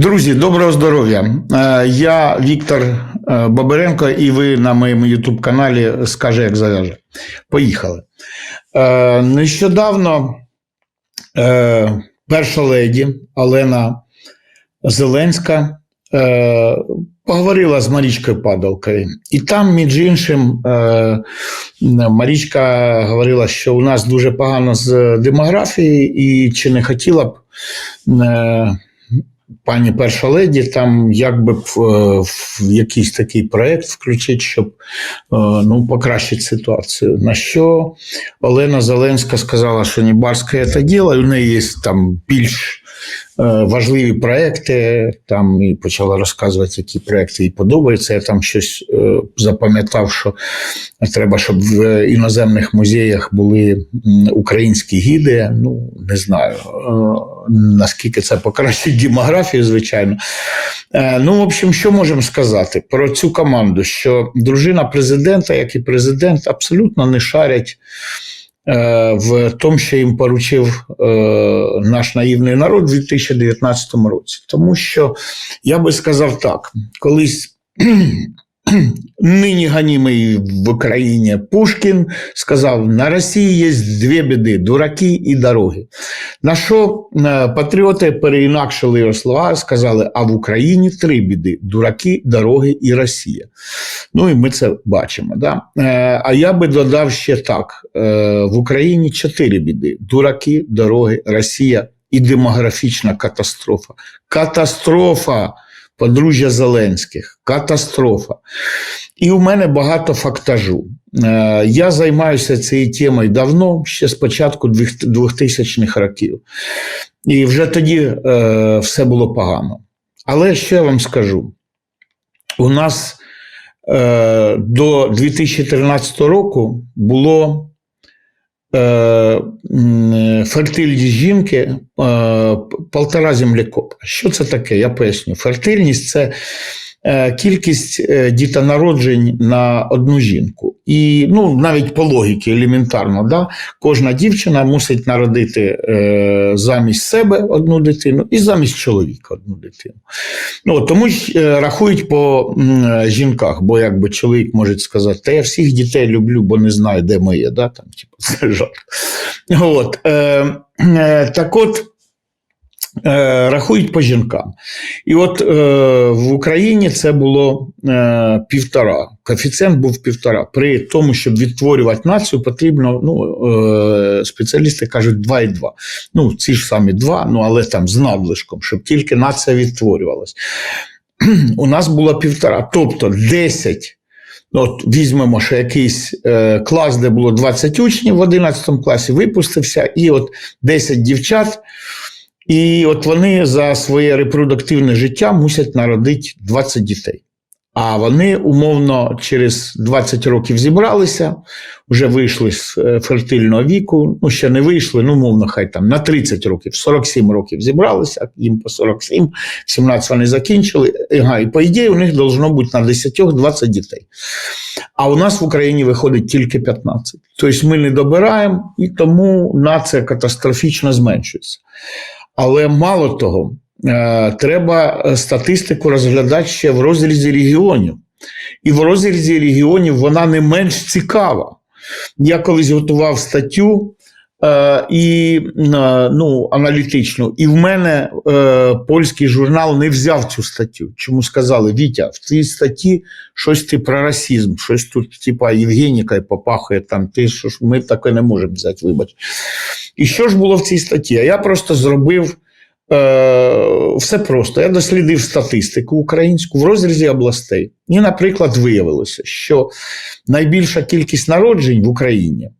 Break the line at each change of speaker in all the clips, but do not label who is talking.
Друзі, доброго здоров'я. Е, Я Віктор е, Бабиренко, і ви на моєму youtube каналі Скаже, як зав'яже. Поїхали. Е, Нещодавно перша леді Олена Зеленська поговорила з Марічкою Падалкою. І там, між іншим, Марічка говорила, що у нас дуже погано з демографією, і чи не хотіла б. Пані перша леді, там якби е, в якийсь такий проект включити, щоб е, ну, покращити ситуацію. На що Олена Зеленська сказала, що не барське це діло, і у неї є там більш важливі проекти, там і почала розказувати, які проекти їй подобаються. Я там щось е, запам'ятав, що треба, щоб в іноземних музеях були українські гіди. Ну, не знаю, е, наскільки це покращить демографію, звичайно. Е, Ну, в общем, що можемо сказати про цю команду? Що дружина президента, як і президент, абсолютно не шарять е, в тому, що їм поручив е, наш наївний народ у 2019 році. Тому що я би сказав так: колись. Нині ганімий в Україні Пушкін сказав: на Росії є дві біди дураки і дороги. На що е, патріоти переінакшили його слова, сказали: а в Україні три біди: дураки, дороги і Росія. Ну і ми це бачимо. Да? Е, А я би додав ще так: е, в Україні чотири біди: дураки, дороги, Росія і демографічна катастрофа. Катастрофа! Подружжя Зеленських, катастрофа. І у мене багато фактажу. Е, Я займаюся цією темою давно, ще з початку 2000-х років. І вже тоді е, все було погано. Але що я вам скажу? У нас е, до 2013 року було фертильність жінки е, полтора землекопа. Що це таке? Я поясню. Фертильність це е, кількість е, дітонароджень на одну жінку. І ну, навіть по логіці елементарно, да? кожна дівчина мусить народити е, замість себе одну дитину і замість чоловіка одну дитину. Ну, тому ж е, рахують по жінках, бо якби чоловік може сказати, та я всіх дітей люблю, бо не знаю, де моє. Да? Там, типу, це жарт. От, е, е, так от, е, рахують по жінкам. І от е, в Україні це було е, півтора. Коефіцієнт був півтора. При тому, щоб відтворювати націю, потрібно, ну, е, спеціалісти кажуть, 2,2. Ну, ці ж самі два, ну, але там з надлишком, щоб тільки нація відтворювалась. У нас було півтора. Тобто 10 Ну, От візьмемо ще якийсь е, клас, де було 20 учнів в 11 класі, випустився, і от 10 дівчат. І от вони за своє репродуктивне життя мусять народити 20 дітей. А вони умовно через 20 років зібралися, вже вийшли з е, фертильного віку. Ну, ще не вийшли, ну, умовно, хай там на 30 років, 47 років зібралися, їм по 47, 17 вони закінчили. Ага, і по ідеї у них должно бути на 10-20 дітей. А у нас в Україні виходить тільки 15. Тобто ми не добираємо, і тому нація катастрофічно зменшується. Але мало того, е, треба статистику розглядати ще в розрізі регіонів. І в розрізі регіонів вона не менш цікава. Я колись готував статтю і, е, ну, аналітичну, і в мене е, польський журнал не взяв цю статтю. Чому сказали, Вітя, в цій статті щось ти про расизм, щось тут, типа, Євгеніка попахує там, ти що ж ми таке не можемо взяти, вибач. І що ж було в цій статті? А я просто зробив. Е, Все просто. Я дослідив статистику українську в розрізі областей. І, наприклад, виявилося, що найбільша кількість народжень в Україні, е,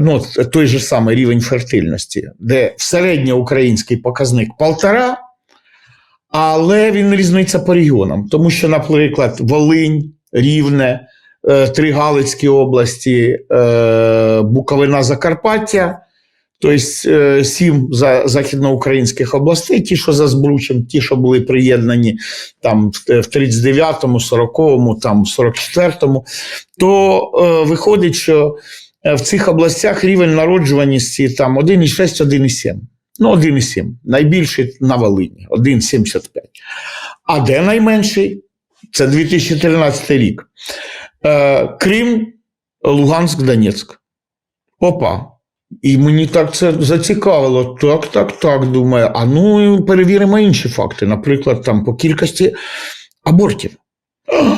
ну, той же самий рівень фертильності, де середньоукраїнський показник полтора, але він різниця по регіонам. Тому що, наприклад, Волинь, Рівне, е, три Галицькі області, е, Буковина, Закарпаття. Тобто е, сім за західноукраїнських областей, ті, що за Збручем, ті, що були приєднані там в 39-му, 40-му, там 44-му, то е, виходить, що е, в цих областях рівень народжуваності там 1,6, 1,7. Ну, 1,7. Найбільший на Волині 1,75. А де найменший? Це 2013 рік. Е, Крим, Луганськ, Донецьк. Опа. І мені так це зацікавило. Так, так, так, думаю. А ну перевіримо інші факти. Наприклад, там по кількості абортів. А,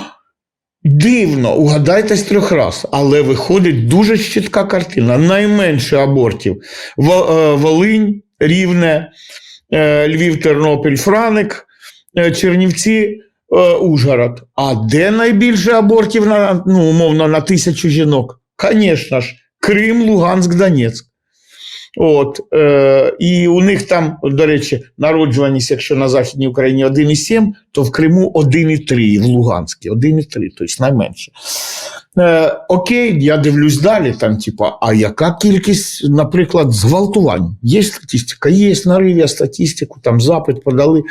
Дивно, угадайте з трьох раз, але виходить дуже чітка картина. Найменше абортів е, Волинь, Рівне, е, Львів, Тернопіль, Франик, е, Чернівці, Ужгород. А де найбільше абортів на, ну, умовно, на тисячу жінок? Звісно ж, Крим, Луганськ, Донецьк. От, е, і у них там, до речі, народжуваність, якщо на Західній Україні 1,7, то в Криму 1,3, в Луганській 1,3, тобто найменше. Е, окей, я дивлюсь далі, там, типа, а яка кількість, наприклад, зґвалтувань? Є статистика, є на Риві статистику, там запит подали.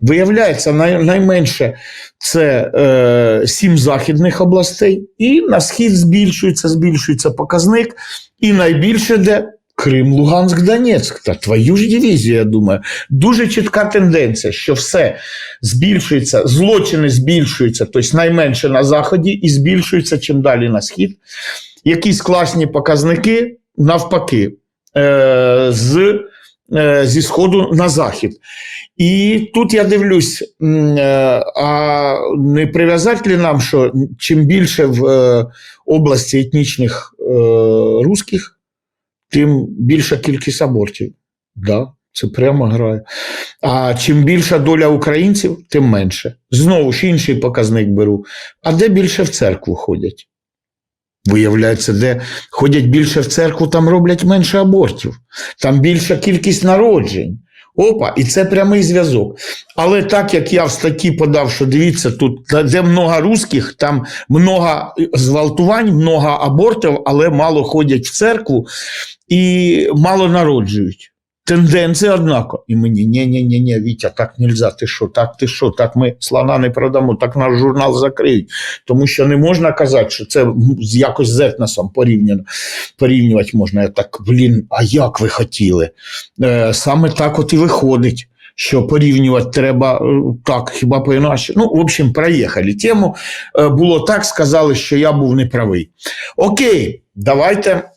Виявляється, най, найменше це е, сім західних областей, і на схід збільшується, збільшується показник, і найбільше де Крим, Луганськ, Донецьк. Та твою ж дивізію, я думаю. Дуже чітка тенденція, що все збільшується, злочини збільшуються, тобто найменше на заході, і збільшуються чим далі на схід. Якісь класні показники навпаки, е, з, е, зі сходу на захід. І тут я дивлюсь, е, а не прив'язати ли нам, що чим більше в області етнічних русських, тим більша кількість абортів. Да, це прямо грає. А чим більша доля українців, тим менше. Знову ж інший показник беру. А де більше в церкву ходять? Виявляється, де ходять більше в церкву, там роблять менше абортів, там більша кількість народжень. Опа, і це прямий зв'язок. Але так як я в статті подав, що дивіться, тут де много русських, там много зґвалтувань, много абортів, але мало ходять в церкву і мало народжують. Тенденція однако. І мені ні, ні, ні, ні, Вітя, так нельзя. Ти що, так ти що, так ми слона не продамо, так наш журнал закриють. Тому що не можна казати, що це якось з етносом порівняно порівнювати можна. Я так, блін, а як ви хотіли? Е, саме так от і виходить. Що порівнювати треба е, так, хіба по інакше. Ну, в общем, проїхали тему. Е, Було так, сказали, що я був неправий. Окей, давайте.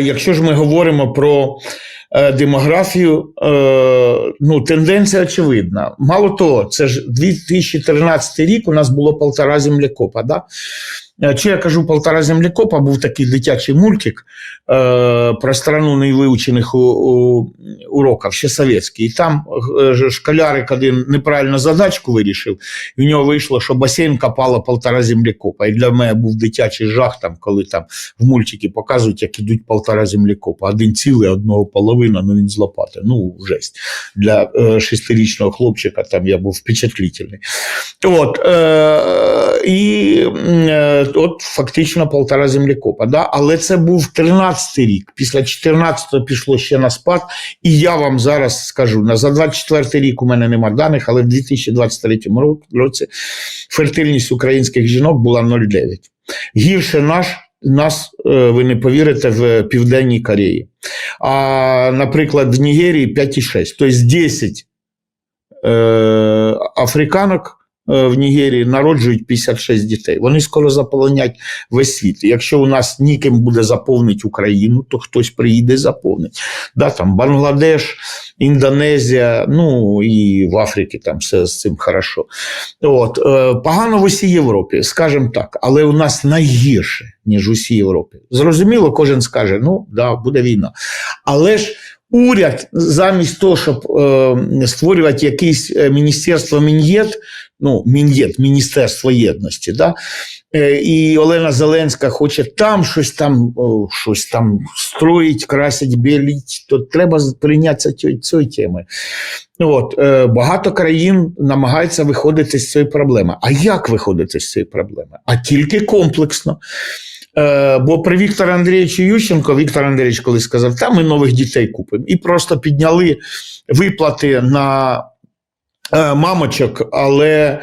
Якщо ж ми говоримо про демографію, е, ну, тенденція очевидна. Мало того, це ж 2013 рік у нас було полтора землекопа. Да? Е, Чи я кажу полтора землекопа, був такий дитячий мультик е, про страну невивчених уроків, ще совєтський. І там е, школярик один неправильно задачку вирішив, і в нього вийшло, що басейн копало полтора землекопа. І для мене був дитячий жах, там, коли там в мультики показують, як ідуть полтора землекопа. Один цілий, одного половина, ну він з лопати. Ну, жесть. Для е, шестирічного хлопчика там я був впечатлительний. От, е, і е, от фактично полтора землекопа. Да? Але це був 13-й рік. Після 14-го пішло ще на спад. І я вам зараз скажу: на за 24-й рік у мене нема даних, але в 2023 році фертильність українських жінок була 0,9. Гірше наш. Нас, е, ви не повірите, в Південній Кореї. А, наприклад, в Нігерії 5,6. Тобто 10 е, африканок в Нігерії народжують 56 дітей. Вони скоро заполонять весь світ. Якщо у нас ніким буде заповнити Україну, то хтось приїде заповнить. Да, там Бангладеш, Індонезія, ну і в Африці там все з цим хорошо. От, е, погано в усій Європі, скажімо так, але у нас найгірше, ніж усій Європі. Зрозуміло, кожен скаже, ну да, буде війна. Але ж уряд, замість того, щоб е, створювати якесь е, міністерство Мін'єт, ну, Мін'єт, Міністерство єдності, да? е, і Олена Зеленська хоче там щось там, о, щось там строїть, красить, біліть, то треба прийнятися цієї, теми. От, е, багато країн намагаються виходити з цієї проблеми. А як виходити з цієї проблеми? А тільки комплексно. Е, бо при Віктору Андрійовичу Ющенко Віктор Андрійович колись сказав, та ми нових дітей купимо. І просто підняли виплати на е, мамочок, але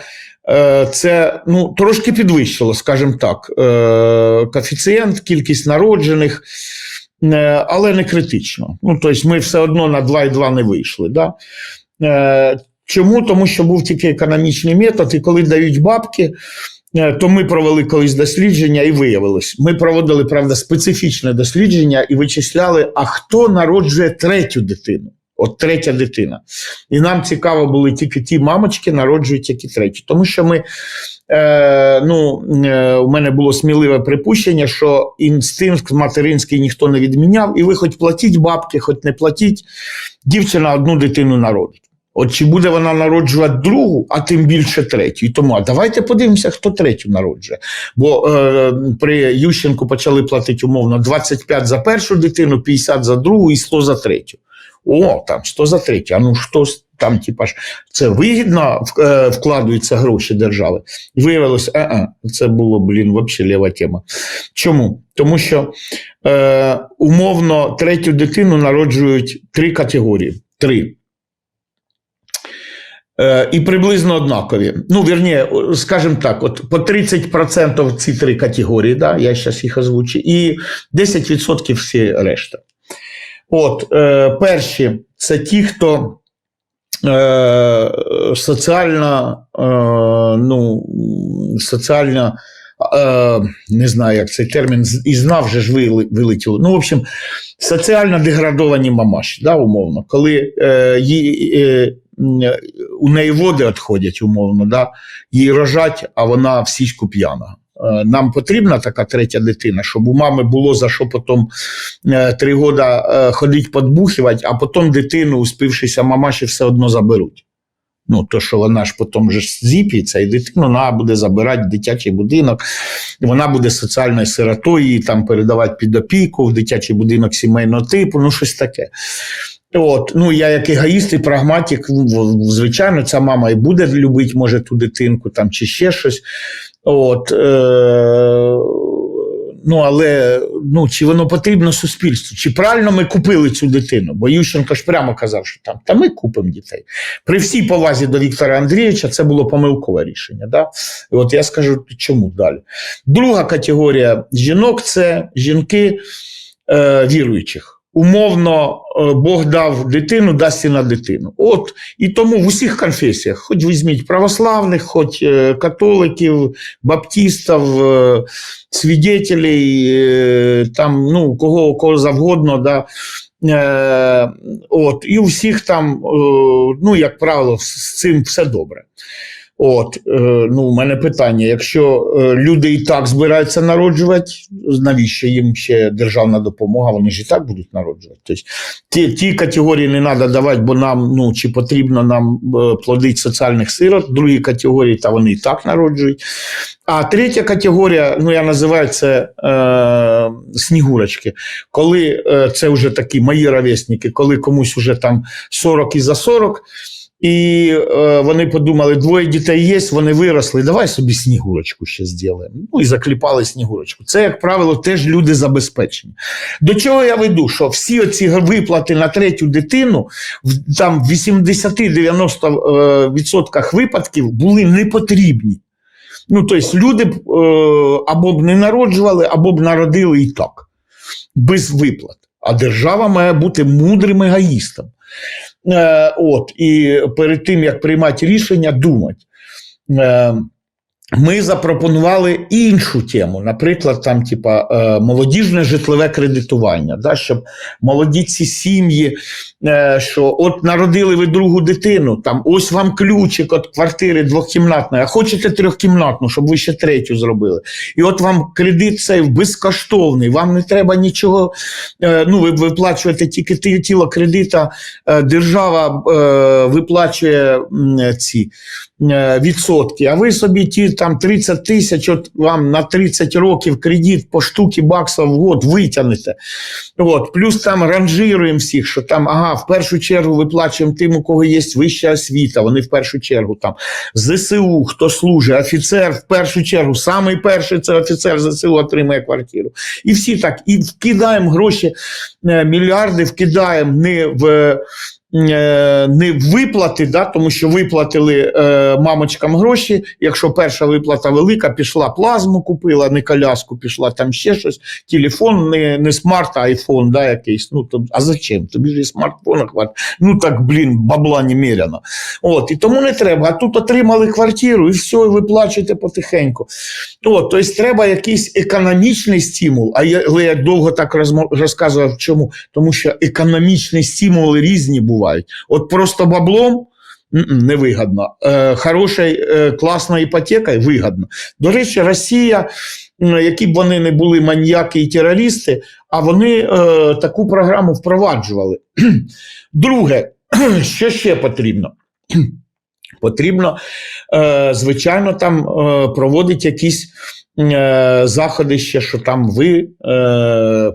е, це ну, трошки підвищило, скажімо так, коефіцієнт, кількість народжених. але не критично. Ну, тобто ми все одно на 2,2 не вийшли. Да? Чому? Тому що був тільки економічний метод, і коли дають бабки, то ми провели колись дослідження і виявилось. Ми проводили, правда, специфічне дослідження і вичисляли, а хто народжує третю дитину. От третя дитина. І нам цікаво були тільки ті мамочки, народжують які треті. Тому що ми, е, ну, е, у мене було сміливе припущення, що інстинкт материнський ніхто не відміняв, і ви хоч платіть бабки, хоч не платіть, дівчина одну дитину народить. От чи буде вона народжувати другу, а тим більше третю. І тому а давайте подивимося, хто третю народжує. Бо е, при Ющенку почали платити умовно 25 за першу дитину, 50 за другу і 100 за третю. О, там 100 за третю. А ну що там, типа ж, це вигідно е, вкладаються гроші держави. І виявилось, а, а це було, блін, взагалі ліва тема. Чому? Тому що е, умовно третю дитину народжують три категорії. Три. Е, І приблизно однакові. Ну, вірні, скажімо так, от по 30% ці три категорії, да, я зараз їх озвучу, і 10% всі решта. От, е, перші це ті, хто е, соціально, е, ну, соціально, е, не знаю, як цей термін, і знав же ж вилетіло. Ну, в общем, соціально деградовані мамаші, да, умовно, коли е, е, у неї води відходять, умовно, да, їй рожать, а вона в січку п'яна. Е, Нам потрібна така третя дитина, щоб у мами було за що потім е, три роки е, ходить подбухувати, а потім дитину, успівшися мамаші, все одно заберуть. Ну, то, що вона ж потім же зіп'ється, і дитину вона буде забирати в дитячий будинок, вона буде соціальною сиротою, її там передавати під опіку в дитячий будинок сімейного типу, ну щось таке. От, ну я як егоїст і прагматик, ну, звичайно, ця мама і буде любити, може, ту дитинку там чи ще щось. От, е, ну, але ну, чи воно потрібно суспільству? Чи правильно ми купили цю дитину? Бо Ющенко ж прямо казав, що там та ми купимо дітей. При всій повазі до Віктора Андрійовича це було помилкове рішення. Да? І от я скажу, чому далі. Друга категорія жінок це жінки е, віруючих. Умовно, е, Бог дав дитину, дасть і на дитину. От і тому в усіх конфесіях, хоч візьміть православних, хоч е, католиків, баптистів, е, свідетелей, е, там, ну, кого, кого завгодно, да, от, і у всіх там, ну, як правило, з цим все добре. От, е, ну, у мене питання: якщо е, люди і так збираються народжувати, навіщо їм ще державна допомога? Вони ж і так будуть народжувати. Тобто, ті, ті категорії не треба давати, бо нам ну, чи потрібно нам е, плодити соціальних сирот, другі категорії, та вони і так народжують. А третя категорія, ну я називаю це е, снігурочки. Коли е, це вже такі мої ровесники, коли комусь вже там 40 і за 40. І е, вони подумали, двоє дітей є, вони виросли, давай собі снігурочку ще зробимо. Ну і закліпали снігурочку. Це, як правило, теж люди забезпечені. До чого я веду? Що всі оці виплати на третю дитину там в 80-90% відсотках випадків були не потрібні. Ну, тобто, люди б е, або б не народжували, або б народили і так, без виплат. А держава має бути мудрим егоїстом. Е, от, і перед тим, як приймати рішення, думати. Ми запропонували іншу тему, наприклад, там, типа, е, молодіжне житлове кредитування, да, щоб молоді ці сім'ї, е, що от народили ви другу дитину, там ось вам ключик від квартири двохкімнатної, а хочете трьохкімнатну, щоб ви ще третю зробили. І от вам кредит цей безкоштовний, вам не треба нічого. е, Ну, ви виплачуєте тільки тіло кредита, держава виплачує ці відсотки, а ви собі ті там 30 тисяч, от вам на 30 років кредит по штуки баксів в год витягнете. От, плюс там ранжируємо всіх, що там, ага, в першу чергу виплачуємо тим, у кого є вища освіта, вони в першу чергу там ЗСУ, хто служить, офіцер в першу чергу, самий перший це офіцер ЗСУ отримує квартиру. І всі так, і вкидаємо гроші, е, мільярди вкидаємо не в не виплати, да, тому що виплатили е, мамочкам гроші. Якщо перша виплата велика, пішла плазму, купила, не коляску, пішла там ще щось. Телефон не, не смарт, а айфон, да, якийсь. Ну, то, а зачем? Тобі ж і смартфона хватить. Ну так, блін, бабла немерено. От, і тому не треба. А тут отримали квартиру і все, і ви плачете потихеньку. От, тобто треба якийсь економічний стимул. А я, я довго так розказував, чому? Тому що економічні стимули різні бувають. От просто баблом. м-м, Невигідно. Е, хорошою, е, класною іпотекою вигідно. До речі, Росія, які б вони не були маньяки і терористи, а вони е, таку програму впроваджували. Друге, що ще потрібно? Потрібно, звичайно, там проводити якісь заходи ще, що там ви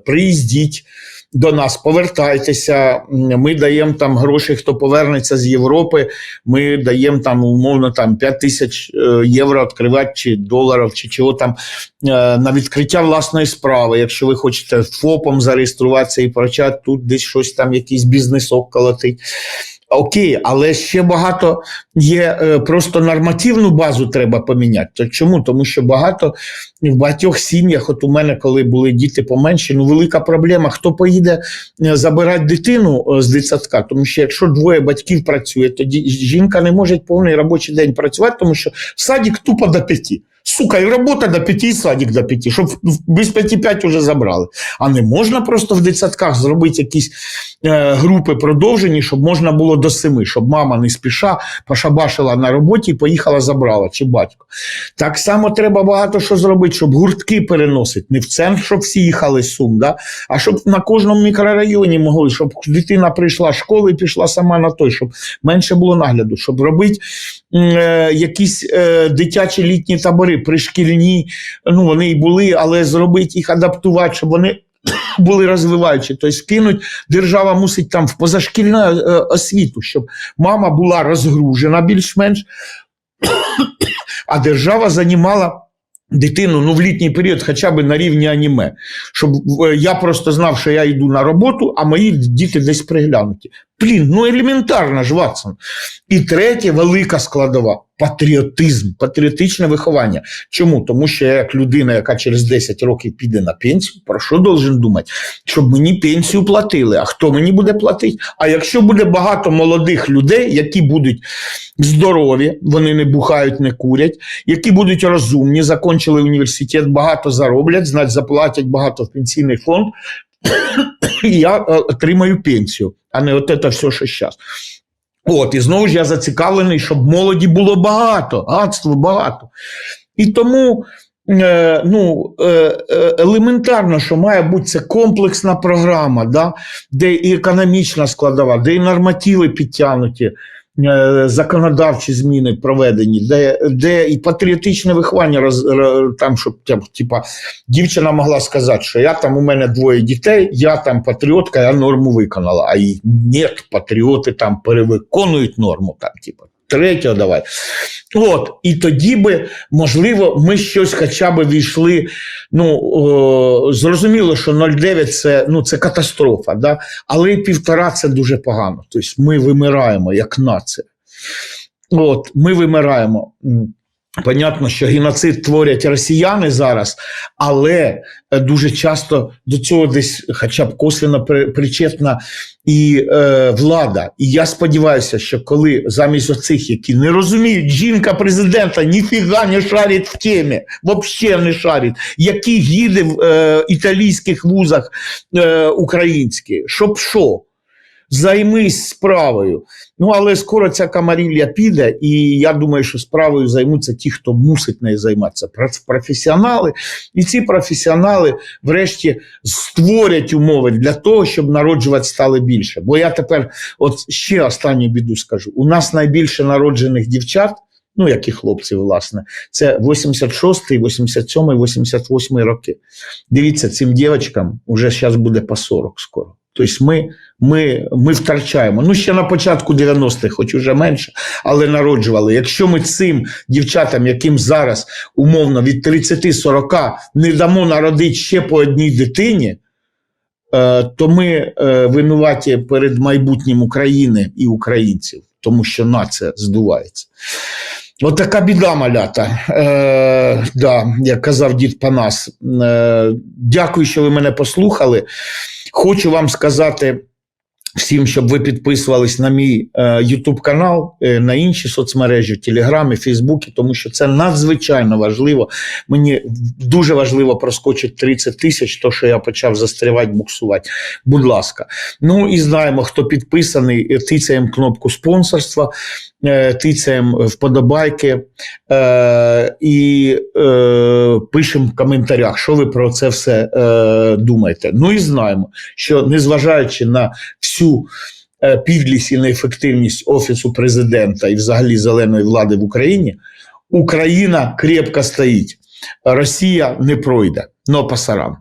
приїздіть до нас, повертайтеся. Ми даємо там гроші, хто повернеться з Європи. Ми даємо там умовно там 5 тисяч е, євро відкривати чи доларів, чи чого там е, на відкриття власної справи. Якщо ви хочете ФОПом зареєструватися і почати тут десь щось там, якийсь бізнесок колотить. Окей, але ще багато є е, просто нормативну базу треба поміняти. То чому? Тому що багато в багатьох сім'ях, от у мене, коли були діти поменші, ну велика проблема. Хто поїде е, забирати дитину е, з дитсадка? Тому що якщо двоє батьків працює, тоді жінка не може повний робочий день працювати, тому що садик тупо до п'яти. Сука, і робота до п'яти, і садик до п'яти, щоб без п'яти п'ять вже забрали. А не можна просто в дитсадках зробити якісь е, групи продовжені, щоб можна було до семи, щоб мама не спіша пошабашила на роботі і поїхала забрала, чи батько. Так само треба багато що зробити, щоб гуртки переносити. Не в центр, щоб всі їхали з Сум, да? а щоб на кожному мікрорайоні могли, щоб дитина прийшла з школи і пішла сама на той, щоб менше було нагляду, щоб робити е, якісь е, дитячі літні табори, пришкільні, ну вони і були, але зробити їх адаптувати, щоб вони були розвиваючі. Тобто кинуть, держава мусить там в позашкільну е, освіту, щоб мама була розгружена більш-менш, а держава займала дитину ну, в літній період хоча б на рівні аніме. Щоб е, я просто знав, що я йду на роботу, а мої діти десь приглянуті. Блін, ну елементарно ж, Ватсон. І третє, велика складова патріотизм, патріотичне виховання. Чому? Тому що я як людина, яка через 10 років піде на пенсію, про що должен думати? Щоб мені пенсію платили. А хто мені буде платити? А якщо буде багато молодих людей, які будуть здорові, вони не бухають, не курять, які будуть розумні, закінчили університет, багато зароблять, значить заплатять багато в пенсійний фонд, і я е, отримаю пенсію, а не от це все, що зараз. От, і знову ж я зацікавлений, щоб молоді було багато, гадство багато. І тому е, ну, е, е, елементарно, що має бути це комплексна програма, да, де і економічна складова, де і нормативи підтягнуті, законодавчі зміни проведені, де, де і патріотичне виховання, роз, там, щоб типа, дівчина могла сказати, що я там у мене двоє дітей, я там патріотка, я норму виконала. А й ні, патріоти там перевиконують норму, там, типа, третього давай. От, і тоді би, можливо, ми щось хоча б війшли. Ну, о, зрозуміло, що 0,9 це, ну, це катастрофа, да? але і півтора це дуже погано. Тобто ми вимираємо як нація. От, ми вимираємо. Понятно, що геноцид творять росіяни зараз, але е, дуже часто до цього десь хоча б косвенно причетна і е, влада. І я сподіваюся, що коли замість оцих, які не розуміють, жінка президента ніфіга не шарить в темі, взагалі не шарить, які гіди в е, італійських вузах е, українські, щоб що? Займись справою. Ну, але скоро ця камарілля піде, і я думаю, що справою займуться ті, хто мусить нею займатися. Проф- Професіонали. І ці професіонали, врешті, створять умови для того, щоб народжувати стало більше. Бо я тепер, от ще останню біду скажу: у нас найбільше народжених дівчат. Ну, як і хлопців, власне, це 86, 87, 88 роки. Дивіться, цим дівчаткам вже зараз буде по 40 скоро. Тобто ми, ми, ми втрачаємо. Ну, ще на початку 90-х, хоч уже менше, але народжували. Якщо ми цим дівчатам, яким зараз умовно від 30-40 не дамо народити ще по одній дитині, е, то ми е, винуваті перед майбутнім України і українців, тому що нація здувається. От така біда малята. Е, да, як казав дід Панас. Е, дякую, що ви мене послухали. Хочу вам сказати всім, щоб ви підписувались на мій е, YouTube канал, е, на інші соцмережі, Телеграмі, Фейсбуці, тому що це надзвичайно важливо. Мені дуже важливо проскочити 30 тисяч, то що я почав застрявати, буксувати. Будь ласка. Ну і знаємо, хто підписаний, е, тицяємо кнопку спонсорства, тицяємо вподобайки і пишемо в коментарях, що ви про це все думаєте. Ну і знаємо, що незважаючи на всю е, підлість і неефективність Офісу президента і взагалі зеленої влади в Україні, Україна крепко стоїть. Росія не пройде. Но пасарам.